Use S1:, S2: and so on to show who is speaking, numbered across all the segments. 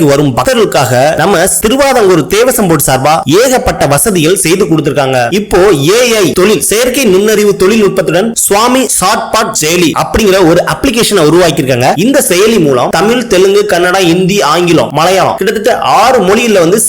S1: சபரிமலைக்கு வரும் பக்தர்களுக்காக நம்ம திருவாதங்கூர் தேவசம் போர்டு சார்பா ஏகப்பட்ட வசதிகள் செய்து கொடுத்திருக்காங்க. இப்போ ஏஐ தொழில் செயற்கை நுண்ணறிவு தொழில்நுட்பத்துடன் சுவாமி ஷார்ட்பாட் செயலி அப்படிங்கிற ஒரு அப்ளிகேஷனை உருவாக்கியிருக்காங்க. இந்த செயலி மூலம் தமிழ் தெலுங்கு கன்னடா இந்தி ஆங்கிலம் மலையாளம் கிட்டத்தட்ட ஆறு மொழியில வந்து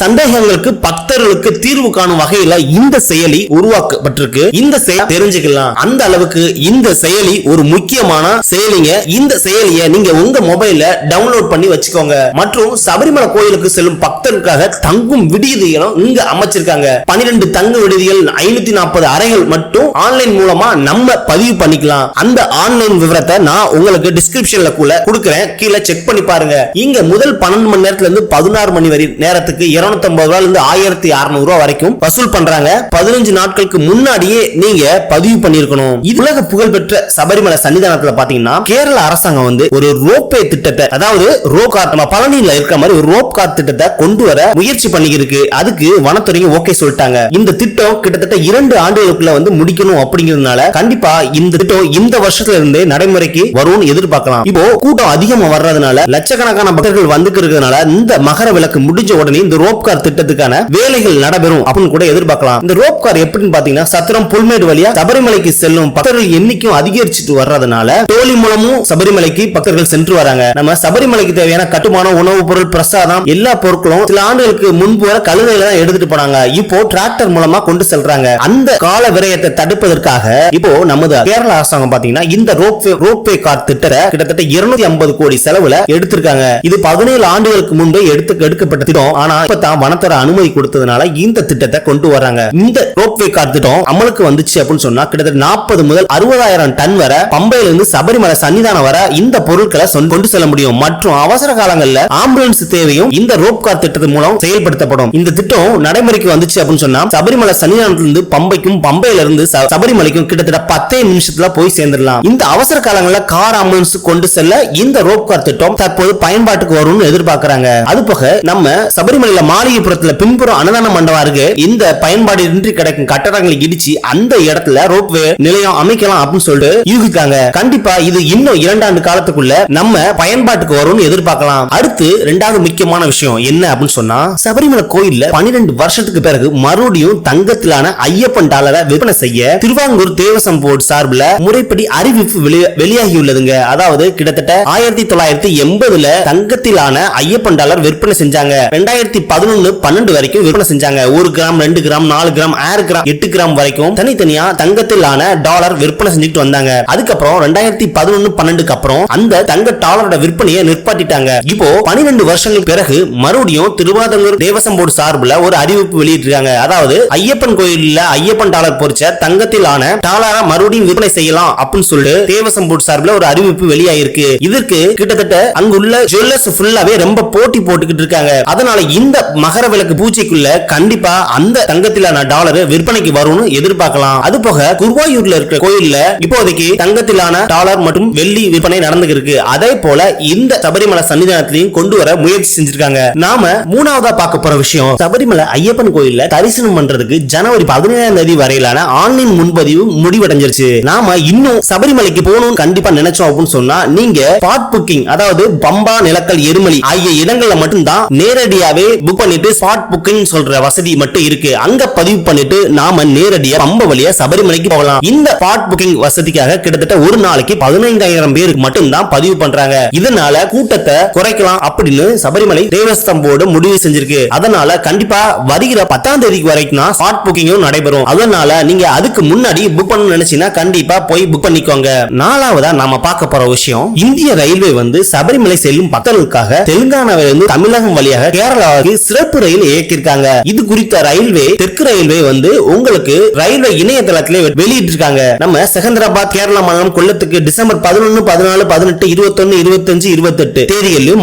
S1: சந்தேகங்களுக்கு பக்தர்களுக்கு தீர்வு காணும் வகையில இந்த செயலி உருவாக்கப்பட்டிருக்கு. இந்த செயல் தெரிஞ்சுக்கலாம். அந்த அளவுக்கு இந்த செயலி ஒரு முக்கியமான செயலிங்க. இந்த செயலியை நீங்க உங்க மொபைல டவுன்லோட் பண்ணி வச்சுக்கோங்க. மற்றும் சபரிமலை கோயிலுக்கு செல்லும் பக்தர்களுக்காக தங்கும் விடுதிகளும் இங்க அமைச்சிருக்காங்க. பனிரெண்டு தங்கு விடுதிகள் ஐநூத்தி நாற்பது அறைகள் மட்டும் ஆன்லைன் மூலமா நம்ம பதிவு பண்ணிக்கலாம். அந்த ஆன்லைன் விவரத்தை நான் உங்களுக்கு டிஸ்கிரிப்ஷன்ல கூட கொடுக்குறேன். கீழே செக் பண்ணி பாருங்க. இங்க முதல் பன்னெண்டு மணி நேரத்துல இருந்து பதினாறு மணி வரை நேரத்துக்கு இருநூத்தி ஐம்பது ரூபாயில இருந்து ஆயிரத்தி அறுநூறு ரூபாய் வரைக்கும் வசூல் பண்றாங்க. பதினஞ்சு நாட்களுக்கு முன்னாடியே நீங்க பதிவு பண்ணிருக்கணும் இது உலக புகழ்பெற்ற சபரிமலை சன்னிதானத்துல பாத்தீங்கன்னா கேரள அரசாங்கம் வந்து ஒரு ரோப்பே திட்டத்தை அதாவது ரோ கார் நம்ம பழனியில இருக்கிற மாதிரி ஒரு ரோப் கார் திட்டத்தை கொண்டு வர முயற்சி பண்ணிருக்கு அதுக்கு வனத்துறையும் ஓகே சொல்லிட்டாங்க. இந்த திட்டம் கிட்டத்தட்ட இரண்டு ஆண்டுகளுக்குள்ள வந்து முடிக்கணும் அப்படிங்கிறதுனால கண்டிப்பா இந்த திட்டம் இந்த வருஷத்துல இருந்து நடைமுறைக்கு வரும்னு எதிர்பார்க்கலாம். இப்போ கூட்டம் அதிகமா வர்றதுனால லட்சக்கணக்கான பக்தர்கள் வந்துக்கிறதுனால இந்த மகர விளக்கு முடிஞ்ச உடனே இந்த ரோப் கார் திட்டத்துக்கான வேலைகள் நடைபெறும் அப்படின்னு கூட எதிர்பார்க்கலாம். இந்த ரோப் கார் எப்படின்னு பாத்தீங்கன்னா சத்திரம் புல்மேடு வழியா சபரிமலைக்கு செல்லும் பக்தர்கள் எண்ணிக்கையும் அதிகரிச்சுட்டு வர்றதுனால தோழி மூலமும் சபரிமலைக்கு பக்தர்கள் சென்று வராங்க. நம்ம சபரிமலைக்கு தேவையான கட்டுமான உணவுப் பொருள் பிரசாதம் எல்லா பொருட்களும் சில ஆண்டுகளுக்கு முன்பு வர கழுதையில தான் எடுத்துட்டு போனாங்க. இப்போ டிராக்டர் மூலமா கொண்டு செல்றாங்க. அந்த கால விரயத்தை தடுப்பதற்காக இப்போ நமது கேரள அரசாங்கம் பாத்தீங்கன்னா இந்த ரோப்வே ரோப்வே கார் திட்டத்தை கிட்டத்தட்ட 250 ஐம்பது கோடி செலவுல எடுத்திருக்காங்க. இது பதினேழு ஆண்டுகளுக்கு முன்பு எடுத்து எடுக்கப்பட்ட திட்டம். ஆனா இப்பதான் வனத்தர அனுமதி கொடுத்ததுனால இந்த திட்டத்தை கொண்டு வராங்க இந்த ரோப்வே கார் திட்டம் அமலுக்கு வந்துச்சு அப்படின்னு சொன்னா கிட்டத்தட்ட நாற்பது முதல் அறுபதாயிரம் டன் வரை பம்பையில இருந்து சபரிமலை சன்னிதானம் வர இந்த பொருட்களை கொண்டு செல்ல முடியும். மற்றும் அவசர காலங்களில் ஆம்புலன்ஸ் தேவையும் இந்த ரோப் கார் திட்டத்தின் மூலம் செயல்படுத்தப்படும். இந்த திட்டம் நடைமுறைக்கு வந்துச்சு அப்படின்னு சொன்னா சபரிமலை சன்னிதானத்திலிருந்து பம்பைக்கும் பம்பையில இருந்து ச- சபரிமலைக்கும் கிட்டத்தட்ட பத்தே நிமிஷத்துல போய் சேர்ந்துடலாம். இந்த அவசர காலங்களில் கார் ஆம்புலன்ஸ் கொண்டு செல்ல இந்த ரோப் கார் திட்டம் தற்போது பயன்பாட்டுக்கு வரும்னு எதிர்பார்க்கிறாங்க. அது போக நம்ம சபரிமலையில மாளிகைப்புறத்துல பின்புறம் அன்னதான மண்டபம் இருக்கு இந்த பயன்பாடு இன்றி கிடைக்கும் கட்டடங்களை இடிச்சு அந்த இடத்துல ரோப்வே நிலையம் அமைக்கலாம் அப்படின்னு சொல்லிட்டு யூகிக்காங்க கண்டிப்பா இது இன்னும் இரண்டாண்டு காலத்துக்குள்ள நம்ம பயன்பாட்டுக்கு வரும்னு எதிர்பார்க்கலாம். அடுத்து ரெண்டாவது முக்கியமான விஷயம் என்ன அப்படின்னு சொன்னா சபரிமலை கோயில்ல பன்னிரெண்டு வருஷத்துக்கு பிறகு மறுபடியும் தங்கத்திலான ஐயப்பன் டாலரை விற்பனை செய்ய திருவாங்கூர் தேவசம் போர்டு சார்பில் முறைப்படி அறிவிப்பு வெளியாகியுள்ளதுங்க. அதாவது கிட்டத்தட்ட ஆயிரத்தி தொள்ளாயிரத்தி எண்பதுல தங்கத்திலான ஐயப்பன் டாலர் விற்பனை செஞ்சாங்க. ரெண்டாயிரத்தி பதினொன்னு பன்னெண்டு வரைக்கும் விற்பனை செஞ்சாங்க. ஒரு கிராம் ரெண்டு கிராம் நாலு கிராம் ஆறு கிராம் எட்டு கிராம் வரைக்கும் தனித்தனியா தங்கத்திலான டாலர் விற்பனை செஞ்சுட்டு வந்தாங்க. அதுக்கப்புறம் ரெண்டாயிரத்தி பதினொன்னு பன்னெண்டுக்கு அப்புறம் அந்த தங்க டாலரோட விற்பனையை நிற்பாட்டிட்டாங்க. இப்போ பனிரெண்டு வருஷங்களுக்கு பிறகு மறுபடியும் திருவாதங்கூர் தேவசம் போர்டு சார்பில் ஒரு அறிவிப்பு வெளியிட்டிருக்காங்க. அதாவது ஐயப்பன் கோயிலில் ஐயப்பன் டாலர் பொறிச்ச தங்கத்திலான டாலரா மறுபடியும் விற்பனை செய்யலாம் அப்படின்னு சொல்லிட்டு தேவசம் போர்டு சார்பில் ஒரு அறிவிப்பு வெளியாயிருக்கு. இதற்கு கிட்டத்தட்ட அங்குள்ள ஜுவல்லர்ஸ் ஃபுல்லாவே ரொம்ப போட்டி போட்டுக்கிட்டு இருக்காங்க. அதனால இந்த மகர விளக்கு பூஜைக்குள்ள கண்டிப்பா அந்த தங்கத்திலான டாலர் விற்பனைக்கு வரும்னு எதிர்பார்க்கலாம். அது போக குருவாயூர்ல இருக்கிற கோயில்ல இப்போதைக்கு தங்கத்திலான டாலர் மற்றும் வெள்ளி விற்பனை நடந்துருக்கு இருக்கு. அதே போல இந்த சபரிமலை சன்னிதானத்திலையும் கொண்டு வர முயற்சி செஞ்சிருக்காங்க. நாம மூணாவதா பார்க்க போற விஷயம் சபரிமலை ஐயப்பன் கோயில்ல தரிசனம் பண்றதுக்கு ஜனவரி பதினேழாம் தேதி வரையிலான ஆன்லைன் முன்பதிவு முடிவடைஞ்சிருச்சு. நாம இன்னும் சபரிமலைக்கு போகணும் கண்டிப்பா நினைச்சோம் அப்படின்னு சொன்னா நீங்க ஸ்பாட் புக்கிங் அதாவது பம்பா நிலக்கல் எருமலி ஆகிய இடங்கள்ல மட்டும்தான் நேரடியாவே புக் பண்ணிட்டு ஸ்பாட் புக்கிங் சொல்ற வசதி மட்டும் இருக்கு. அங்க பதிவு பண்ணிட்டு நாம நேரடியா பம்ப வழியா சபரிமலைக்கு போகலாம். இந்த ஸ்பாட் புக்கிங் வசதிக்காக கிட்டத்தட்ட ஒரு நாளைக்கு பதினைந்தாயிரம் பேருக்கு மட்டும்தான் பதிவு பண்றாங்க. இதனால கூட்டத்தை குறைக்கலாம் அப்படின்னு சபரிமலை தேவஸ்தம் போர்டு முடிவு செஞ்சிருக்கு. அதனால கண்டிப்பா வருகிற பத்தாம் தேதிக்கு வரைக்கும் தான் ஸ்பாட் புக்கிங்கும் நடைபெறும். அதனால நீங்க அதுக்கு முன்னாடி புக் பண்ண நினைச்சீங்கன்னா கண்டிப்பா போய் புக் பண்ணிக்கோங்க. நாலாவதா நாம பார்க்க போற விஷயம் இந்திய ரயில்வே வந்து சபரிமலை செல்லும் பக்தர்களுக்காக தெலுங்கானாவிலிருந்து தமிழகம் வழியாக கேரளாவுக்கு சிறப்பு ரயில் இயக்கியிருக்காங்க. இது குறித்த ரயில்வே தெற்கு ரயில்வே வந்து உங்களுக்கு ரயில்வே இணையதளத்திலே வெளியிட்டு இருக்காங்க நம்ம செகந்திராபாத் கேரளா மாநிலம் கொல்லத்துக்கு டிசம்பர் பதினொன்னு பதினாலு பதினெட்டு இருபத்தொன்னு இருபத்தஞ்சு இருபத்தெட்டு தேதிகளில்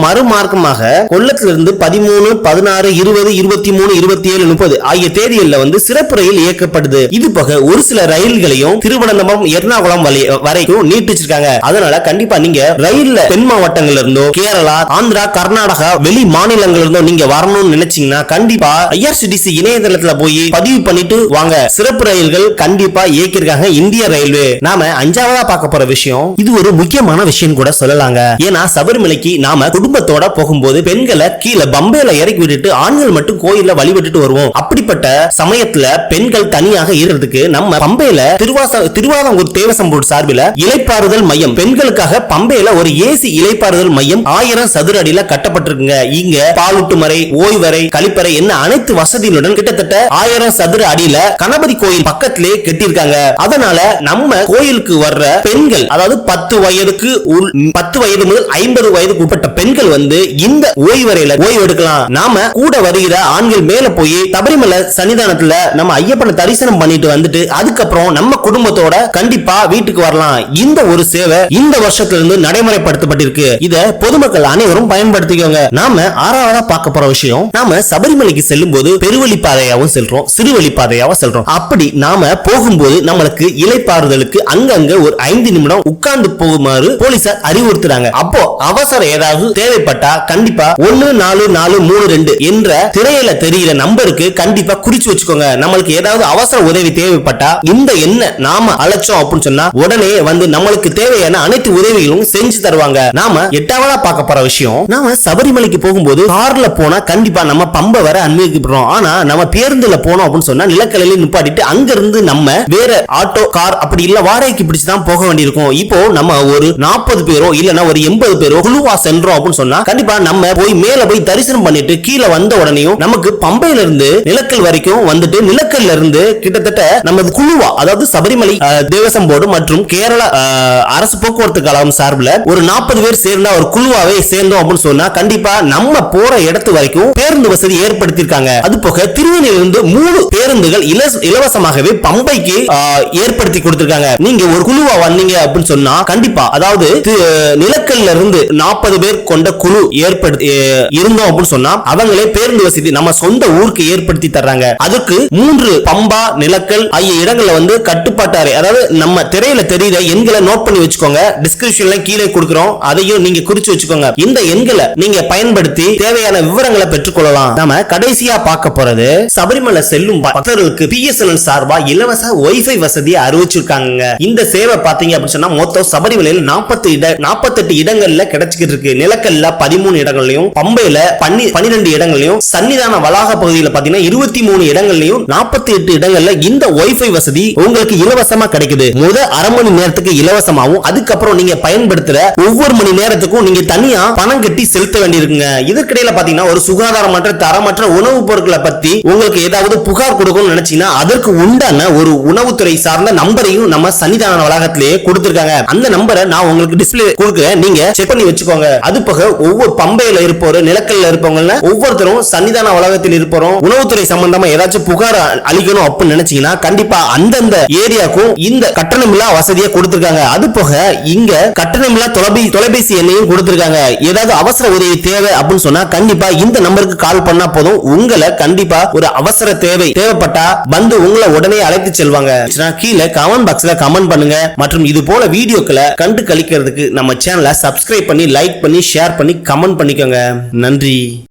S1: மார்க்கமாக கொல்லத்திலிருந்து பதிமூணு பதினாறு இருபது இருபத்தி மூணு இருபத்தி ஏழு முப்பது ஆகிய தேதிகளில் வந்து சிறப்பு ரயில் இயக்கப்படுது. இது போக ஒரு சில ரயில்களையும் திருவனந்தபுரம் எர்ணாகுளம் வரைக்கும் நீட்டிச்சிருக்காங்க. அதனால கண்டிப்பா நீங்க ரயில்ல தென் மாவட்டங்கள்ல இருந்தோ கேரளா ஆந்திரா கர்நாடகா வெளி மாநிலங்கள்ல இருந்தோ நீங்க வரணும்னு நினைச்சீங்கன்னா கண்டிப்பா ஐஆர்சிடிசி இணையதளத்துல போய் பதிவு பண்ணிட்டு வாங்க. சிறப்பு ரயில்கள் கண்டிப்பா இயக்கியிருக்காங்க இந்திய ரயில்வே. நாம அஞ்சாவதா பார்க்க போற விஷயம் இது ஒரு முக்கியமான விஷயம் கூட சொல்லலாங்க. ஏன்னா சபரிமலைக்கு நாம குடும்பத்தோட போகும்போது பெண்களை கீழே பம்பையில இறக்கி விட்டுட்டு ஆண்கள் மட்டும் கோயில்ல வழிபட்டுட்டு வருவோம். அப்படிப்பட்ட சமயத்துல பெண்கள் தனியாக இருக்கிறதுக்கு நம்ம பம்பையில திருவாச திருவாதங்கூர் தேவசம் போர்டு சார்பில் இலைப்பாறுதல் மையம். பெண்களுக்காக பம்பையில ஒரு ஏசி இலைப்பாறுதல் மையம் ஆயிரம் சதுர அடியில கட்டப்பட்டிருக்குங்க. இங்க பாலூட்டு மறை ஓய்வறை கழிப்பறை என்ன அனைத்து வசதிகளுடன் கிட்டத்தட்ட ஆயிரம் சதுர அடியில கணபதி கோயில் பக்கத்திலே கட்டியிருக்காங்க. அதனால நம்ம கோயிலுக்கு வர்ற பெண்கள் அதாவது பத்து வயதுக்கு உள்- பத்து வயது முதல் ஐம்பது வயதுக்கு உட்பட்ட பெண்கள் வந்து இந்த ஓய்வறையில ஓய்வு எடுக்கலாம். நாம கூட வருகிற ஆண்கள் மேல போய் சபரிமலை சன்னிதானத்துல நம்ம ஐயப்பனை தரிசனம் பண்ணிட்டு வந்துட்டு அதுக்கப்புறம் நம்ம குடும்பத்தோட கண்டிப்பா வீட்டுக்கு வரலாம். இந்த ஒரு சேவை இந்த வருஷத்துல இருந்து நடைமுறைப்படுத்தப்பட்டிருக்கு. இத பொதுமக்கள் அனைவரும் பயன்படுத்திக்கோங்க. நாம ஆறாவதா பார்க்க போற விஷயம் நாம சபரிமலைக்கு செல்லும் போது பெருவழி பாதையாவும் செல்றோம் சிறுவழி பாதையாவும் செல்றோம். அப்படி நாம போகும்போது நம்மளுக்கு இலைப்பாறுதலுக்கு அங்கங்க ஒரு ஐந்து நிமிடம் உட்கார்ந்து போகுமாறு போலீசார் அறிவுறுத்துறாங்க. அப்போ அவசரம் ஏதாவது தேவைப்பட்டா கண்டிப்பா ஒன்னு நாலு நாலு மூணு ரெண்டு என்ற திரையில தெரிகிற நம்பருக்கு கண்டிப்பா குறிச்சு வச்சுக்கோங்க. நம்மளுக்கு ஏதாவது அவசர உதவி தேவைப்பட்டா இந்த என்ன நாம அழைச்சோம் அப்படின்னு சொன்னா உடனே வந்து நம்மளுக்கு தேவையான அனைத்து உதவிகளும் செஞ்சு தருவாங்க. நாம எட்டாவதா பார்க்க போற விஷயம் நாம சபரிமலைக்கு போகும்போது கார்ல போனா கண்டிப்பா நம்ம பம்ப வர அனுமதிக்கப்படுறோம் ஆனா நம்ம பேருந்துல போனோம் அப்படின்னு சொன்னா நிலக்கலையில நிப்பாட்டிட்டு அங்க இருந்து நம்ம வேற ஆட்டோ கார் அப்படி இல்ல வாடகைக்கு பிடிச்சுதான் போக வேண்டியிருக்கும். இப்போ நம்ம ஒரு நாற்பது பேரோ இல்லைன்னா ஒரு எண்பது பேரோ குழுவா சென்றோம் அப்படின்னு சொன்னா கண்டிப்பா நம்ம போய் மேல போய் தரிசனம் பண்ணிட்டு கீழே வந்த உடனேயும் நமக்கு பம்பையில இருந்து நிலக்கல் வரைக்கும் வந்துட்டு நிலக்கல்ல இருந்து கிட்டத்தட்ட நமது குழுவா அதாவது சபரிமலை தேவசம் போர்டு மற்றும் கேரள அரசு போக்குவரத்து கழகம் சார்பில் ஒரு நாற்பது பேர் சேர்ந்தா ஒரு குழுவாவே சேர்ந்தோம் அப்படின்னு சொன்னா கண்டிப்பா நம்ம போற இடத்து வரைக்கும் பேருந்து வசதி ஏற்படுத்தியிருக்காங்க. அது போக திருவண்ணிலிருந்து மூணு பேருந்துகள் இலவச- இலவசமாகவே பம்பைக்கு ஆஹ், ஏற்படுத்தி கொடுத்திருக்காங்க. நீங்க ஒரு குழுவா வந்தீங்க அப்படின்னு சொன்னா கண்டிப்பா அதாவது நிலக்கல்ல இருந்து நாற்பது பேர் கொண்ட குழு ஏற்படுத்தி இருந்தோம் அப்படின்னு சொன்னா அவங்களே பேருந்து வசதி நம்ம சொந்த ஊருக்கு ஏற்படுத்தி தர்றாங்க. அதுக்கு மூன்று பம்பா நிலக்கல் ஆகிய இடங்கள்ல வந்து கட்டுப்பாட்டாரு. அதாவது நம்ம திரையில தெரியுற எண்களை நோட் பண்ணி வச்சுக்கோங்க. டிஸ்கிரிப்ஷன்ல கீழே கொடுக்குறோம். அதையும் நீங்க குறிச்சு வச்சுக்கோங்க. இந்த எண்களை நீங்க பயன்படுத்தி தேவையான விவரங்களை பெற்றுக்கொள்ளலாம். நாம கடைசியா பார்க்க போறது சபரிமலை செல்லும் பக்தர்களுக்கு பிஎஸ்என்எல் சார்பா இலவச ஒய்ஃபை வசதியை அறிவிச்சிருக்காங்க இந்த சேவை பாத்தீங்க அப்படின்னு சொன்னா மொத்தம் சபரிமலையில் நாற்பத்தி இட நாற்பத்தெட்டு இடங்கள்ல கிடைச்சிக்கிட்டு இருக்கு. நிலக்கல்ல பதிமூணு பதிமூணு இடங்கள்லயும் பம்பையில பன்னி பன்னிரெண்டு இடங்கள்லயும் சன்னிதான வளாக பகுதியில் பாத்தீங்கன்னா இருபத்தி மூணு இடங்கள்லயும் நாற்பத்தி எட்டு இடங்கள்ல இந்த ஒய்ஃபை வசதி உங்களுக்கு இலவசமா கிடைக்குது. முத அரை மணி நேரத்துக்கு இலவசமாவும் அதுக்கப்புறம் நீங்க பயன்படுத்துற ஒவ்வொரு மணி நேரத்துக்கும் நீங்க தனியா பணம் கட்டி செலுத்த வேண்டியிருக்குங்க. இதற்கிடையில பாத்தீங்கன்னா ஒரு சுகாதாரமற்ற தரமற்ற உணவுப் பொருட்களை பத்தி உங்களுக்கு ஏதாவது புகார் கொடுக்கணும்னு நினைச்சீங்கன்னா அதற்கு உண்டான ஒரு உணவுத்துறை சார்ந்த நம்பரையும் நம்ம சன்னிதான வளாகத்திலேயே கொடுத்திருக்காங்க. அந்த நம்பரை நான் உங்களுக்கு டிஸ்பிளே கொடுக்குறேன். நீங்க செக் பண்ணி வச்சுக்கோங்க. அது போக ஒவ்வொரு பம்பையில இருப்போர் நிலக்கல்ல இருப்பவங்க ஒவ்வொருத்தரும் சன்னிதான வளாகத்தில் இருப்போரும் உணவுத்துறை சம்பந்தமா ஏதாச்சும் புகார் அளிக்கணும் அப்படின்னு நினைச்சீங்கன்னா கண்டிப்பா அந்தந்த ஏரியாக்கும் இந்த கட்டணமில்லா வசதியை கொடுத்திருக்காங்க. அது போக இங்க கட்டணமில்லா தொலைபேசி தொலைபேசி எண்ணையும் கொடுத்திருக்காங்க. ஏதாவது அவசர உதவி தேவை அப்படின்னு சொன்னா கண்டிப்பா இந்த நம்பருக்கு கால் பண்ணா போதும். உங்களை கண்டிப்பா ஒரு அவசர தேவை தேவைப்பட்டா வந்து உங்களை உடனே அழைத்து செல்வாங்க. கீழே கமெண்ட் பாக்ஸ்ல கமெண்ட் பண்ணுங்க. மற்றும் இது போல வீடியோக்களை கண்டு கழிக்கிறதுக்கு நம்ம சேனலை சப்ஸ்கிரைப் பண்ணி லைக் பண்ணி ஷேர் பண்ணி கமெண்ட் பண்ணிக்கோங்க. நன்றி.